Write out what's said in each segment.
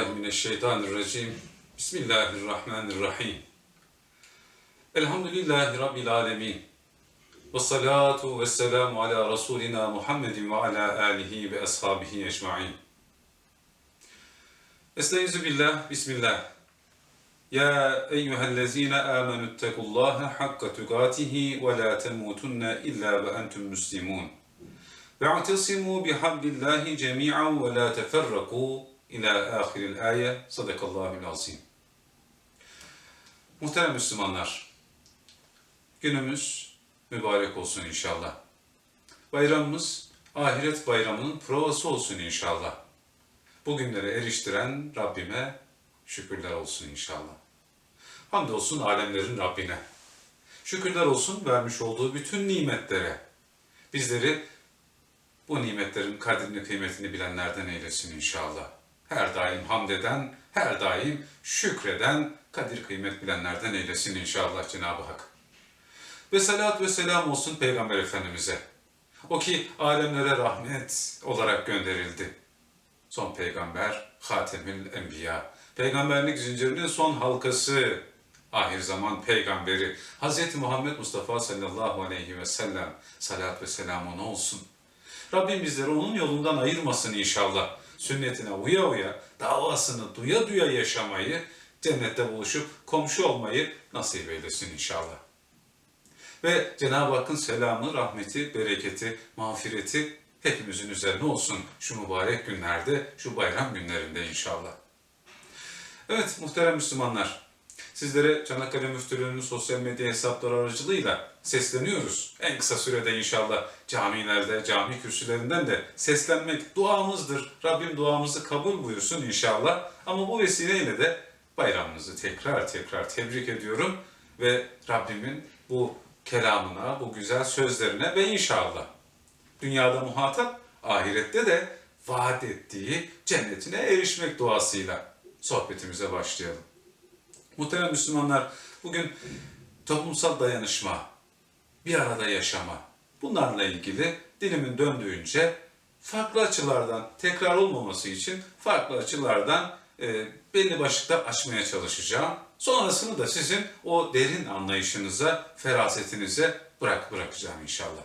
بالله من الشيطان الرجيم. بسم الله الرحمن الرحيم. الحمد لله رب العالمين. والصلاة والسلام على رسولنا محمد وعلى آله وأصحابه أجمعين. أستعيذ بالله. بسم الله. يا أيها الذين آمنوا اتقوا الله حق تقاته ولا تموتن إلا وأنتم مسلمون. واعتصموا بحب الله جميعا ولا تفرقوا. İla ahiril ayet. Sadakallahul azim. Muhterem Müslümanlar, günümüz mübarek olsun inşallah. Bayramımız ahiret bayramının provası olsun inşallah. Bugünlere eriştiren Rabbime şükürler olsun inşallah. Hamdolsun alemlerin Rabbine. Şükürler olsun vermiş olduğu bütün nimetlere. Bizleri bu nimetlerin kadrini kıymetini bilenlerden eylesin inşallah. Her daim hamd eden, her daim şükreden, kadir kıymet bilenlerden eylesin inşallah Cenab-ı Hak. Ve salat ve selam olsun Peygamber Efendimiz'e. O ki alemlere rahmet olarak gönderildi. Son peygamber, Hatemül Enbiya. Peygamberlik zincirinin son halkası, ahir zaman peygamberi, Hz. Muhammed Mustafa sallallahu aleyhi ve sellem, salat ve selam ona olsun. Rabbim bizleri onun yolundan ayırmasın inşallah. Sünnetine uya uya, davasını duya duya yaşamayı, cennette buluşup komşu olmayı nasip eylesin inşallah. Ve Cenab-ı Hakk'ın selamı, rahmeti, bereketi, mağfireti hepimizin üzerine olsun şu mübarek günlerde, şu bayram günlerinde inşallah. Evet muhterem Müslümanlar, sizlere Çanakkale Müftülüğü'nün sosyal medya hesapları aracılığıyla sesleniyoruz. En kısa sürede inşallah camilerde, cami kürsülerinden de seslenmek duamızdır. Rabbim duamızı kabul buyursun inşallah. Ama bu vesileyle de bayramınızı tekrar tekrar tebrik ediyorum ve Rabbimin bu kelamına, bu güzel sözlerine ve inşallah dünyada muhatap, ahirette de vaat ettiği cennetine erişmek duasıyla sohbetimize başlayalım. Muhterem Müslümanlar, bugün toplumsal dayanışma, bir arada yaşama, bunlarla ilgili dilimin döndüğünce farklı açılardan, tekrar olmaması için farklı açılardan e, belli başlıklar açmaya çalışacağım. Sonrasını da sizin o derin anlayışınıza, ferasetinize bırak bırakacağım inşallah.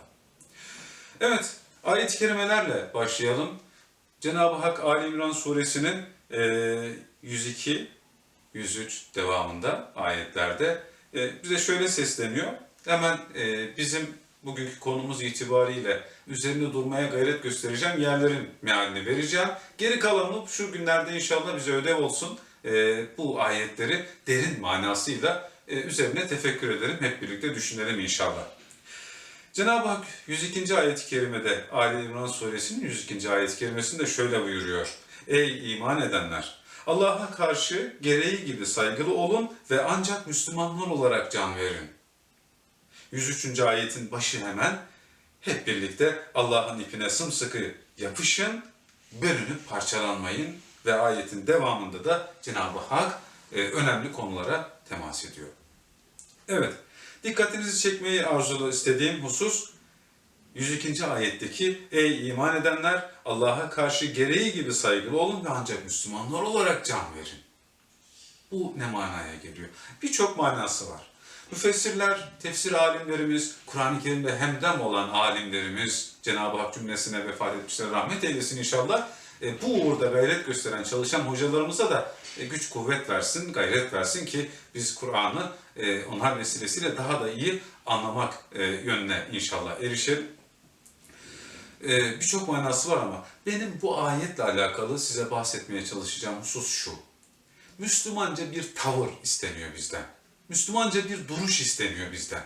Evet, ayet-i kerimelerle başlayalım. Cenab-ı Hak Ali İmran suresinin e, 102, 103 devamında ayetlerde e, bize şöyle sesleniyor. Hemen e, bizim bugünkü konumuz itibariyle üzerinde durmaya gayret göstereceğim yerlerin mealini vereceğim. Geri kalanı şu günlerde inşallah bize ödev olsun. E, bu ayetleri derin manasıyla e, üzerine tefekkür edelim. Hep birlikte düşünelim inşallah. Cenab-ı Hak 102. ayet-i kerimede Ali İmran suresinin 102. ayet-i kerimesinde şöyle buyuruyor. Ey iman edenler! Allah'a karşı gereği gibi saygılı olun ve ancak Müslümanlar olarak can verin. 103. ayetin başı hemen hep birlikte Allah'ın ipine sımsıkı yapışın, bölünüp parçalanmayın ve ayetin devamında da Cenab-ı Hak e, önemli konulara temas ediyor. Evet, dikkatinizi çekmeyi arzulu istediğim husus 102. ayetteki Ey iman edenler Allah'a karşı gereği gibi saygılı olun ve ancak Müslümanlar olarak can verin. Bu ne manaya geliyor? Birçok manası var. Müfessirler, tefsir alimlerimiz, Kur'an-ı Kerim'de hemdem olan alimlerimiz, Cenab-ı Hak cümlesine vefat etmişler, rahmet eylesin inşallah. E, bu uğurda gayret gösteren, çalışan hocalarımıza da e, güç kuvvet versin, gayret versin ki biz Kur'an'ı e, onlar vesilesiyle daha da iyi anlamak e, yönüne inşallah erişelim. E, Birçok manası var ama benim bu ayetle alakalı size bahsetmeye çalışacağım husus şu. Müslümanca bir tavır isteniyor bizden. Müslümanca bir duruş isteniyor bizden.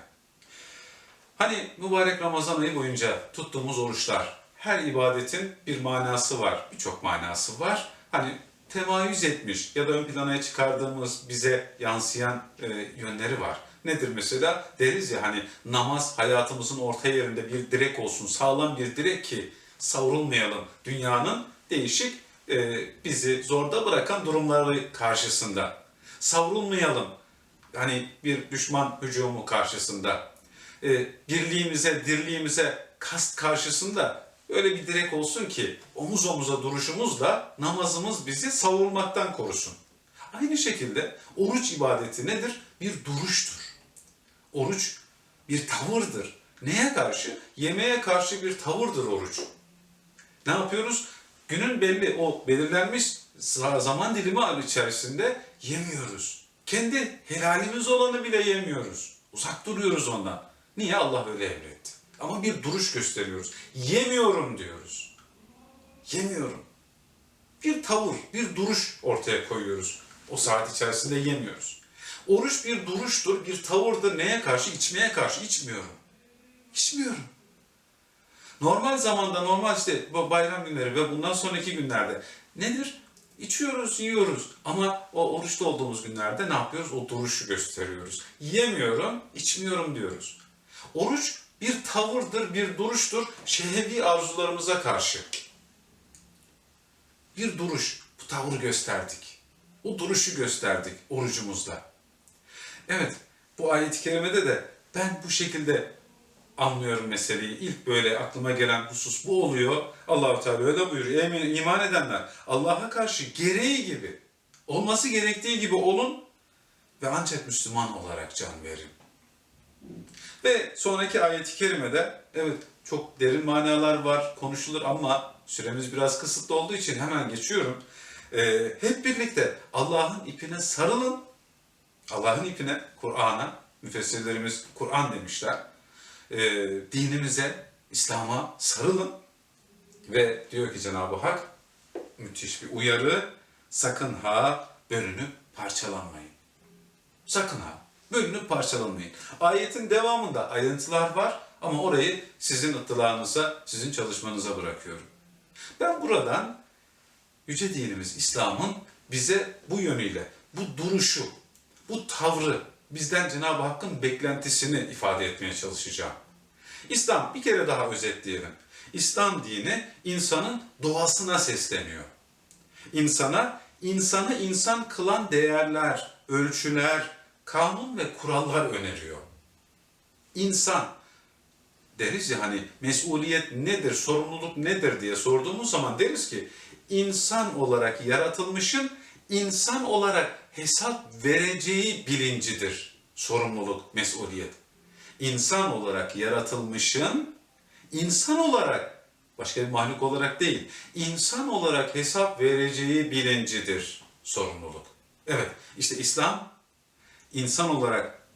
Hani mübarek Ramazan ayı boyunca tuttuğumuz oruçlar, her ibadetin bir manası var, birçok manası var. Hani temayüz etmiş ya da ön plana çıkardığımız bize yansıyan e, yönleri var. Nedir mesela? Deriz ya hani namaz hayatımızın orta yerinde bir direk olsun, sağlam bir direk ki savrulmayalım dünyanın değişik e, bizi zorda bırakan durumları karşısında. Savrulmayalım hani bir düşman hücumu karşısında. E, birliğimize, dirliğimize kast karşısında öyle bir direk olsun ki omuz omuza duruşumuzla namazımız bizi savurmaktan korusun. Aynı şekilde oruç ibadeti nedir? Bir duruştur. Oruç bir tavırdır. Neye karşı? Yemeğe karşı bir tavırdır oruç. Ne yapıyoruz? Günün belli o belirlenmiş zaman dilimi içerisinde yemiyoruz. Kendi helalimiz olanı bile yemiyoruz. Uzak duruyoruz ondan. Niye? Allah öyle emretti. Ama bir duruş gösteriyoruz. Yemiyorum diyoruz. Yemiyorum. Bir tavır, bir duruş ortaya koyuyoruz. O saat içerisinde yemiyoruz. Oruç bir duruştur, bir tavırdır. Neye karşı? İçmeye karşı. İçmiyorum. İçmiyorum. Normal zamanda, normal işte bayram günleri ve bundan sonraki günlerde nedir? İçiyoruz, yiyoruz. Ama o oruçta olduğumuz günlerde ne yapıyoruz? O duruşu gösteriyoruz. Yemiyorum, içmiyorum diyoruz. Oruç bir tavırdır, bir duruştur şehevi arzularımıza karşı. Bir duruş, bu tavrı gösterdik. O duruşu gösterdik orucumuzda. Evet, bu ayet-i kerimede de ben bu şekilde anlıyorum meseleyi. İlk böyle aklıma gelen husus bu oluyor. Allahu Teala öyle buyuruyor. Emin iman edenler Allah'a karşı gereği gibi, olması gerektiği gibi olun ve ancak Müslüman olarak can verin. Ve sonraki ayet-i kerimede evet çok derin manalar var, konuşulur ama süremiz biraz kısıtlı olduğu için hemen geçiyorum. Ee, hep birlikte Allah'ın ipine sarılın. Allah'ın ipine, Kur'an'a, müfessirlerimiz Kur'an demişler. Ee, dinimize, İslam'a sarılın. Ve diyor ki Cenab-ı Hak, müthiş bir uyarı, sakın ha bölünüp parçalanmayın. Sakın ha bölünüp parçalanmayın. Ayetin devamında ayrıntılar var ama orayı sizin ıttılarınıza, sizin çalışmanıza bırakıyorum. Ben buradan yüce dinimiz İslam'ın bize bu yönüyle, bu duruşu, bu tavrı, bizden Cenab-ı Hakk'ın beklentisini ifade etmeye çalışacağım. İslam bir kere daha özetleyelim. İslam dini insanın doğasına sesleniyor. İnsana, insanı insan kılan değerler, ölçüler, kanun ve kurallar öneriyor. İnsan deriz ya hani mesuliyet nedir, sorumluluk nedir diye sorduğumuz zaman deriz ki insan olarak yaratılmışın insan olarak hesap vereceği bilincidir sorumluluk, mesuliyet. İnsan olarak yaratılmışın insan olarak başka bir mahluk olarak değil, insan olarak hesap vereceği bilincidir sorumluluk. Evet, işte İslam insan olarak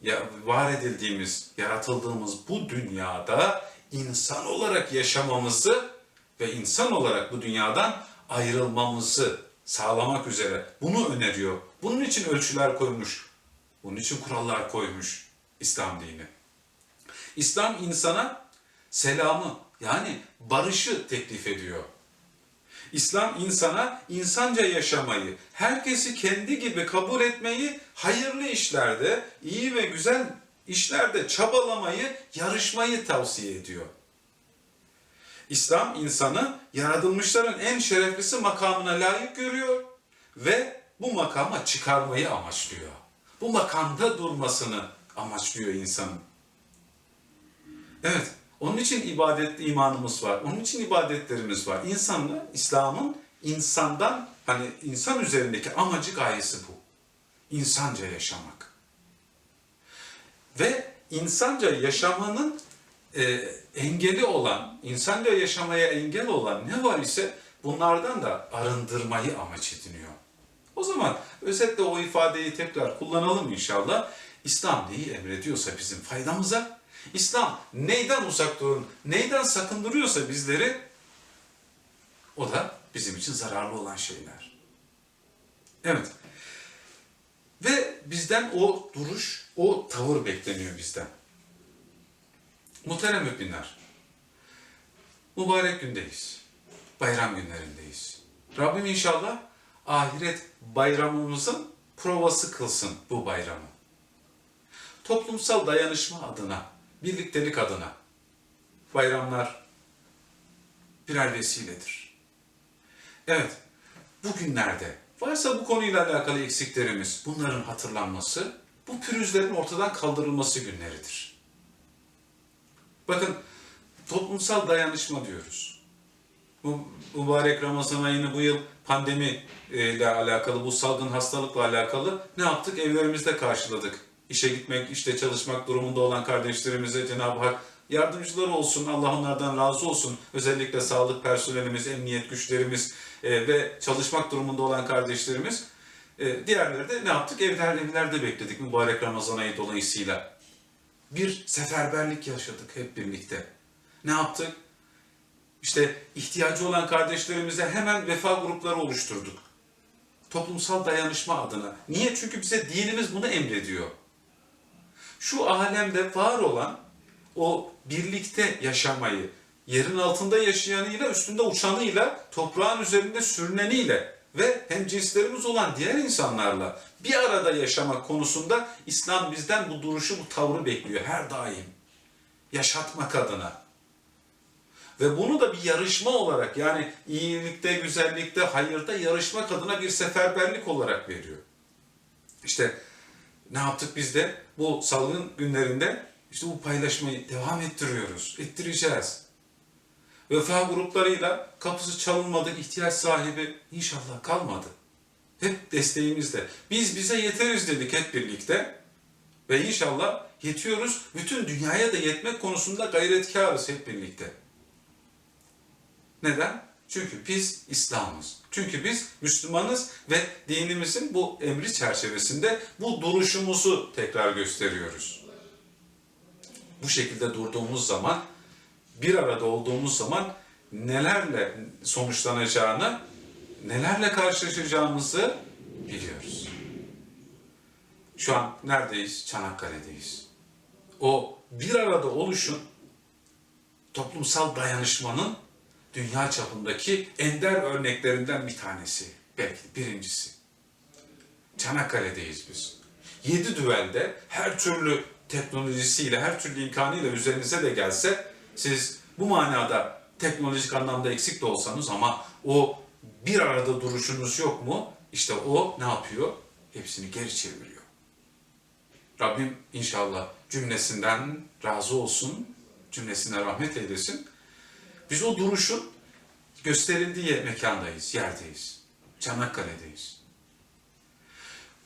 var edildiğimiz, yaratıldığımız bu dünyada insan olarak yaşamamızı ve insan olarak bu dünyadan ayrılmamızı sağlamak üzere bunu öneriyor. Bunun için ölçüler koymuş. Bunun için kurallar koymuş İslam dini. İslam insana selamı yani barışı teklif ediyor. İslam insana insanca yaşamayı, herkesi kendi gibi kabul etmeyi, hayırlı işlerde, iyi ve güzel işlerde çabalamayı, yarışmayı tavsiye ediyor. İslam insanı yaratılmışların en şereflisi makamına layık görüyor ve bu makama çıkarmayı amaçlıyor. Bu makamda durmasını amaçlıyor insanın. Evet, onun için ibadet imanımız var. Onun için ibadetlerimiz var. İnsanla İslam'ın insandan hani insan üzerindeki amacı gayesi bu. İnsanca yaşamak. Ve insanca yaşamanın e, engeli olan, insanca yaşamaya engel olan ne var ise bunlardan da arındırmayı amaç ediniyor. O zaman özetle o ifadeyi tekrar kullanalım inşallah. İslam neyi emrediyorsa bizim faydamıza, İslam neyden uzak durun, neyden sakındırıyorsa bizleri o da bizim için zararlı olan şeyler. Evet. Ve bizden o duruş, o tavır bekleniyor bizden. Muhterem müminler, mübarek gündeyiz. Bayram günlerindeyiz. Rabbim inşallah ahiret bayramımızın provası kılsın bu bayramı. Toplumsal dayanışma adına, birliktelik adına bayramlar birer vesiledir. Evet, bugünlerde varsa bu konuyla alakalı eksiklerimiz, bunların hatırlanması, bu pürüzlerin ortadan kaldırılması günleridir. Bakın, toplumsal dayanışma diyoruz. Bu mübarek Ramazan ayını bu yıl pandemi e, ile alakalı, bu salgın hastalıkla alakalı ne yaptık? Evlerimizde karşıladık. İşe gitmek, işte çalışmak durumunda olan kardeşlerimize Cenab-ı Hak yardımcıları olsun, Allah onlardan razı olsun. Özellikle sağlık personelimiz, emniyet güçlerimiz e, ve çalışmak durumunda olan kardeşlerimiz. E, diğerleri de ne yaptık? Evler, evlerde bekledik mübarek Ramazan ayı dolayısıyla. Bir seferberlik yaşadık hep birlikte. Ne yaptık? İşte ihtiyacı olan kardeşlerimize hemen vefa grupları oluşturduk. Toplumsal dayanışma adına. Niye? Çünkü bize dinimiz bunu emrediyor. Şu alemde var olan o birlikte yaşamayı, yerin altında yaşayanıyla, üstünde uçanıyla, toprağın üzerinde sürüneniyle ve hem cinslerimiz olan diğer insanlarla bir arada yaşamak konusunda İslam bizden bu duruşu, bu tavrı bekliyor her daim. Yaşatmak adına. Ve bunu da bir yarışma olarak yani iyilikte, güzellikte, hayırda yarışmak adına bir seferberlik olarak veriyor. İşte ne yaptık biz de bu salgın günlerinde işte bu paylaşmayı devam ettiriyoruz, ettireceğiz. Vefa gruplarıyla kapısı çalınmadı, ihtiyaç sahibi inşallah kalmadı. Hep desteğimizde. Biz bize yeteriz dedik hep birlikte. Ve inşallah yetiyoruz. Bütün dünyaya da yetmek konusunda gayretkarız hep birlikte. Neden? Çünkü biz İslam'ız. Çünkü biz Müslümanız ve dinimizin bu emri çerçevesinde bu duruşumuzu tekrar gösteriyoruz. Bu şekilde durduğumuz zaman, bir arada olduğumuz zaman nelerle sonuçlanacağını, nelerle karşılaşacağımızı biliyoruz. Şu an neredeyiz? Çanakkale'deyiz. O bir arada oluşun, toplumsal dayanışmanın dünya çapındaki ender örneklerinden bir tanesi. Belki birincisi. Çanakkale'deyiz biz. Yedi düvelde her türlü teknolojisiyle, her türlü imkanıyla üzerinize de gelse siz bu manada teknolojik anlamda eksik de olsanız ama o bir arada duruşunuz yok mu? İşte o ne yapıyor? Hepsini geri çeviriyor. Rabbim inşallah cümlesinden razı olsun, cümlesine rahmet eylesin. Biz o duruşun gösterildiği mekandayız, yerdeyiz. Çanakkale'deyiz.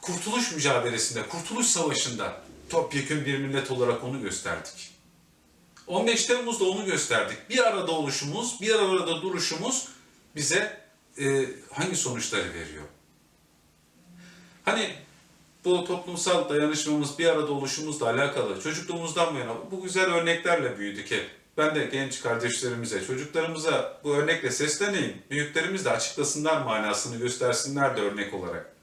Kurtuluş mücadelesinde, Kurtuluş Savaşı'nda topyekun bir millet olarak onu gösterdik. 15 Temmuz'da onu gösterdik. Bir arada oluşumuz, bir arada duruşumuz bize e, hangi sonuçları veriyor? Hani bu toplumsal dayanışmamız, bir arada oluşumuzla alakalı çocukluğumuzdan bu yana bu güzel örneklerle büyüdük hep. Ben de genç kardeşlerimize, çocuklarımıza bu örnekle sesleneyim. Büyüklerimiz de açıklasınlar manasını, göstersinler de örnek olarak.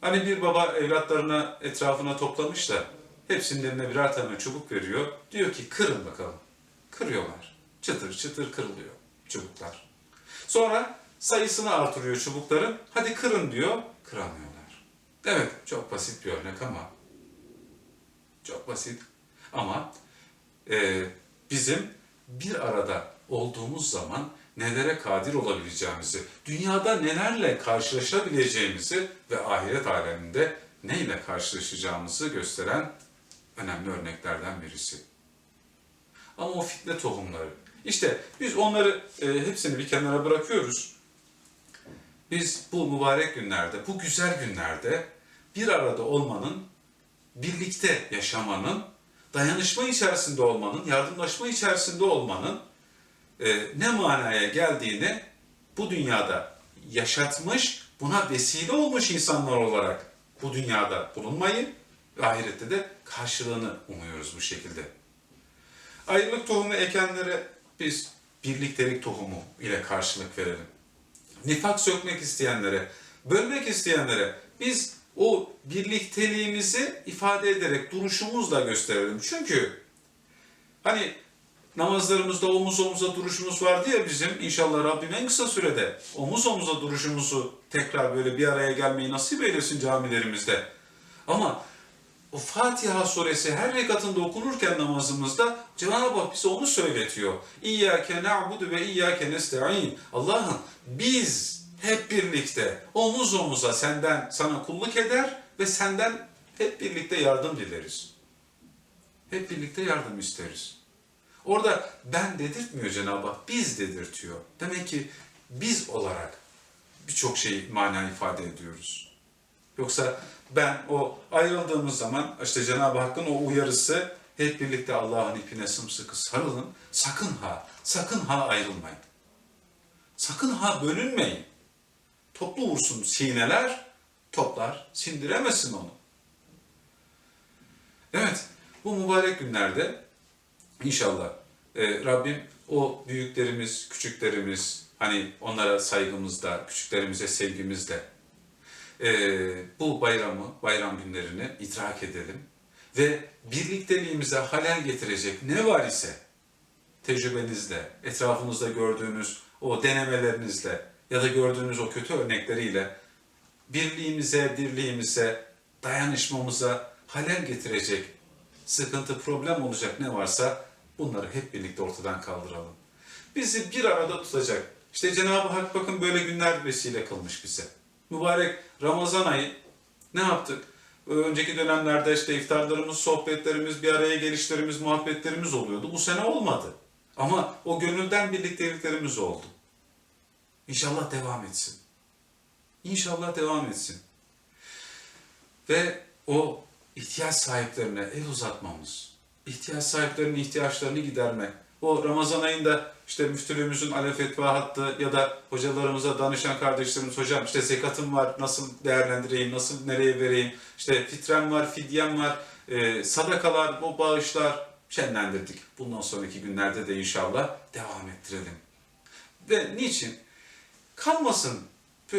Hani bir baba evlatlarına etrafına toplamış da hepsinin eline birer tane çubuk veriyor. Diyor ki kırın bakalım. Kırıyorlar. Çıtır çıtır kırılıyor çubuklar. Sonra sayısını artırıyor çubukların. Hadi kırın diyor. Kıramıyorlar. Evet çok basit bir örnek ama çok basit ama e, bizim bir arada olduğumuz zaman nelere kadir olabileceğimizi, dünyada nelerle karşılaşabileceğimizi ve ahiret aleminde neyle karşılaşacağımızı gösteren önemli örneklerden birisi. Ama o fitne tohumları, işte biz onları e, hepsini bir kenara bırakıyoruz. Biz bu mübarek günlerde, bu güzel günlerde bir arada olmanın, birlikte yaşamanın, dayanışma içerisinde olmanın, yardımlaşma içerisinde olmanın e, ne manaya geldiğini bu dünyada yaşatmış, buna vesile olmuş insanlar olarak bu dünyada bulunmayı ahirette de karşılığını umuyoruz bu şekilde. Ayrılık tohumu ekenlere biz birliktelik tohumu ile karşılık verelim. Nifak sökmek isteyenlere, bölmek isteyenlere biz o birlikteliğimizi ifade ederek duruşumuzla gösterelim. Çünkü hani namazlarımızda omuz omuza duruşumuz vardı ya bizim. İnşallah Rabbim en kısa sürede omuz omuza duruşumuzu tekrar böyle bir araya gelmeyi nasip eylesin camilerimizde. Ama o Fatiha suresi her rekatında okunurken namazımızda Cenab-ı Hak bize onu söyletiyor. İyyâke na'budu ve iyyâke nesta'in. Allah'ım biz hep birlikte omuz omuza senden sana kulluk eder ve senden hep birlikte yardım dileriz. Hep birlikte yardım isteriz. Orada ben dedirtmiyor Cenab-ı Hak, biz dedirtiyor. Demek ki biz olarak birçok şey mana ifade ediyoruz. Yoksa ben o ayrıldığımız zaman işte Cenab-ı Hakk'ın o uyarısı hep birlikte Allah'ın ipine sımsıkı sarılın. Sakın ha, sakın ha ayrılmayın. Sakın ha bölünmeyin. Toplu vursun sineler, toplar sindiremesin onu. Evet, bu mübarek günlerde inşallah e, Rabbim o büyüklerimiz, küçüklerimiz, hani onlara saygımızda, küçüklerimize sevgimizle e, bu bayramı, bayram günlerini idrak edelim ve birlikteliğimize halel getirecek ne var ise tecrübenizle, etrafınızda gördüğünüz o denemelerinizle ya da gördüğünüz o kötü örnekleriyle birliğimize, dirliğimize, dayanışmamıza halel getirecek sıkıntı, problem olacak ne varsa bunları hep birlikte ortadan kaldıralım. Bizi bir arada tutacak. İşte Cenab-ı Hak bakın böyle günler vesile kılmış bize. Mübarek Ramazan ayı ne yaptık? Önceki dönemlerde işte iftarlarımız, sohbetlerimiz, bir araya gelişlerimiz, muhabbetlerimiz oluyordu. Bu sene olmadı. Ama o gönülden birlikteliklerimiz oldu. İnşallah devam etsin. İnşallah devam etsin. Ve o ihtiyaç sahiplerine el uzatmamız, ihtiyaç sahiplerinin ihtiyaçlarını gidermek, o Ramazan ayında işte müftülüğümüzün alev fetva hattı ya da hocalarımıza danışan kardeşlerimiz hocam işte zekatım var nasıl değerlendireyim, nasıl nereye vereyim, işte fitrem var, fidyem var, e, sadakalar, bu bağışlar şenlendirdik. Bundan sonraki günlerde de inşallah devam ettirelim. Ve niçin? Kalmasın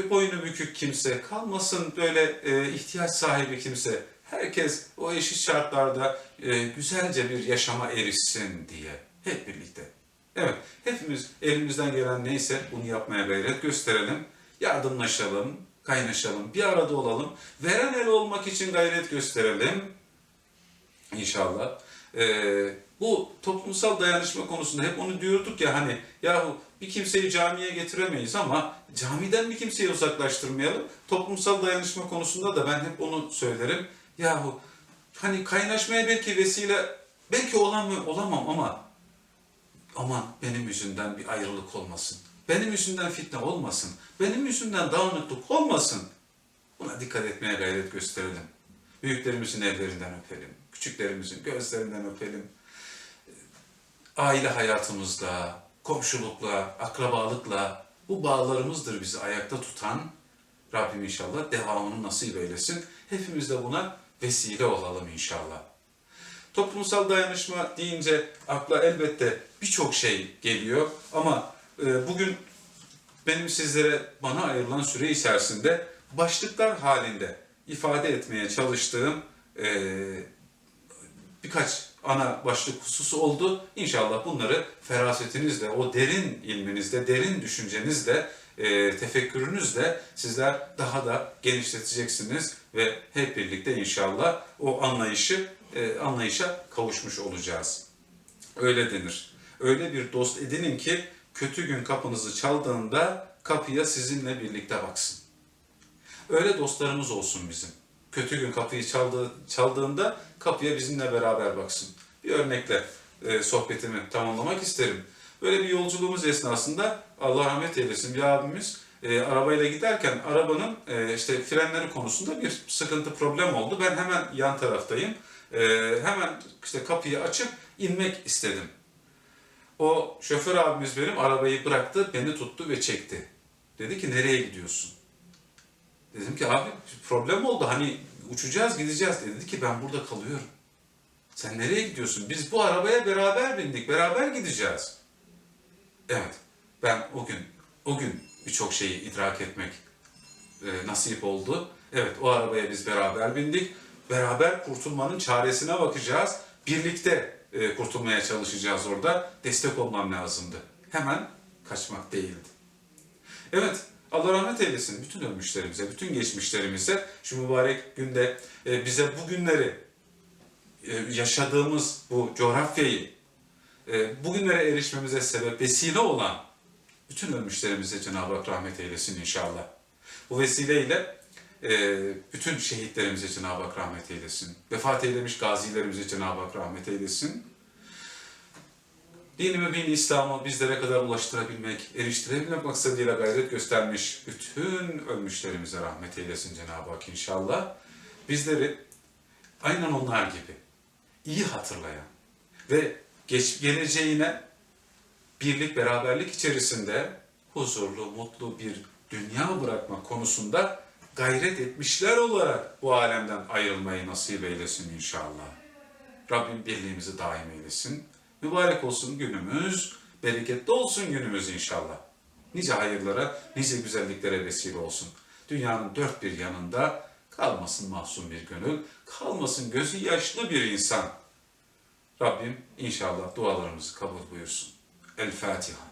boynu bükük kimse, kalmasın böyle e, ihtiyaç sahibi kimse. Herkes o eşit şartlarda e, güzelce bir yaşama erişsin diye hep birlikte. Evet, hepimiz elimizden gelen neyse bunu yapmaya gayret gösterelim. Yardımlaşalım, kaynaşalım, bir arada olalım. Veren el olmak için gayret gösterelim. İnşallah. Ee, bu toplumsal dayanışma konusunda hep onu diyorduk ya hani yahu bir kimseyi camiye getiremeyiz ama camiden bir kimseyi uzaklaştırmayalım. Toplumsal dayanışma konusunda da ben hep onu söylerim. Yahu hani kaynaşmaya belki vesile belki olamıyor olamam ama aman benim yüzünden bir ayrılık olmasın. Benim yüzümden fitne olmasın. Benim yüzümden dağınıklık olmasın. Buna dikkat etmeye gayret gösterelim. Büyüklerimizin ellerinden öpelim. Küçüklerimizin gözlerinden öpelim. Aile hayatımızda, komşulukla, akrabalıkla bu bağlarımızdır bizi ayakta tutan. Rabbim inşallah devamını nasip eylesin. Hepimiz de buna vesile olalım inşallah. Toplumsal dayanışma deyince akla elbette birçok şey geliyor ama e, bugün benim sizlere bana ayrılan süre içerisinde başlıklar halinde ifade etmeye çalıştığım e, birkaç ana başlık hususu oldu. İnşallah bunları ferasetinizle, o derin ilminizle, derin düşüncenizle, e, tefekkürünüzle sizler daha da genişleteceksiniz ve hep birlikte inşallah o anlayışı e, anlayışa kavuşmuş olacağız. Öyle denir. Öyle bir dost edinin ki kötü gün kapınızı çaldığında kapıya sizinle birlikte baksın. Öyle dostlarımız olsun bizim. Kötü gün kapıyı çaldığı, çaldığında kapıya bizimle beraber baksın. Bir örnekle e, sohbetimi tamamlamak isterim. Böyle bir yolculuğumuz esnasında Allah rahmet eylesin bir abimiz e, arabayla giderken arabanın e, işte frenleri konusunda bir sıkıntı problem oldu. Ben hemen yan taraftayım. E, hemen işte kapıyı açıp inmek istedim. O şoför abimiz benim arabayı bıraktı, beni tuttu ve çekti. Dedi ki nereye gidiyorsun? Dedim ki abi problem oldu hani uçacağız gideceğiz. Dedi ki ben burada kalıyorum. Sen nereye gidiyorsun? Biz bu arabaya beraber bindik, beraber gideceğiz. Evet, ben o gün, o gün birçok şeyi idrak etmek e, nasip oldu. Evet, o arabaya biz beraber bindik. Beraber kurtulmanın çaresine bakacağız. Birlikte e, kurtulmaya çalışacağız orada. Destek olmam lazımdı. Hemen kaçmak değildi. Evet, Allah rahmet eylesin bütün ölmüşlerimize, bütün geçmişlerimize şu mübarek günde e, bize bu günleri e, yaşadığımız bu coğrafyayı e, bugünlere erişmemize sebep vesile olan bütün ölmüşlerimize Cenab-ı Hak rahmet eylesin inşallah. Bu vesileyle e, bütün şehitlerimize Cenab-ı Hak rahmet eylesin. Vefat eylemiş gazilerimize Cenab-ı Hak rahmet eylesin. dini mübin İslam'ı bizlere kadar ulaştırabilmek, eriştirebilmek maksadıyla gayret göstermiş bütün ölmüşlerimize rahmet eylesin Cenab-ı Hak inşallah. Bizleri aynen onlar gibi iyi hatırlayan ve geç, geleceğine birlik, beraberlik içerisinde huzurlu, mutlu bir dünya bırakmak konusunda gayret etmişler olarak bu alemden ayrılmayı nasip eylesin inşallah. Rabbim birliğimizi daim eylesin. Mübarek olsun günümüz, bereketli olsun günümüz inşallah. Nice hayırlara, nice güzelliklere vesile olsun. Dünyanın dört bir yanında kalmasın mahzun bir gönül, kalmasın gözü yaşlı bir insan. Rabbim inşallah dualarımızı kabul buyursun. El Fatiha.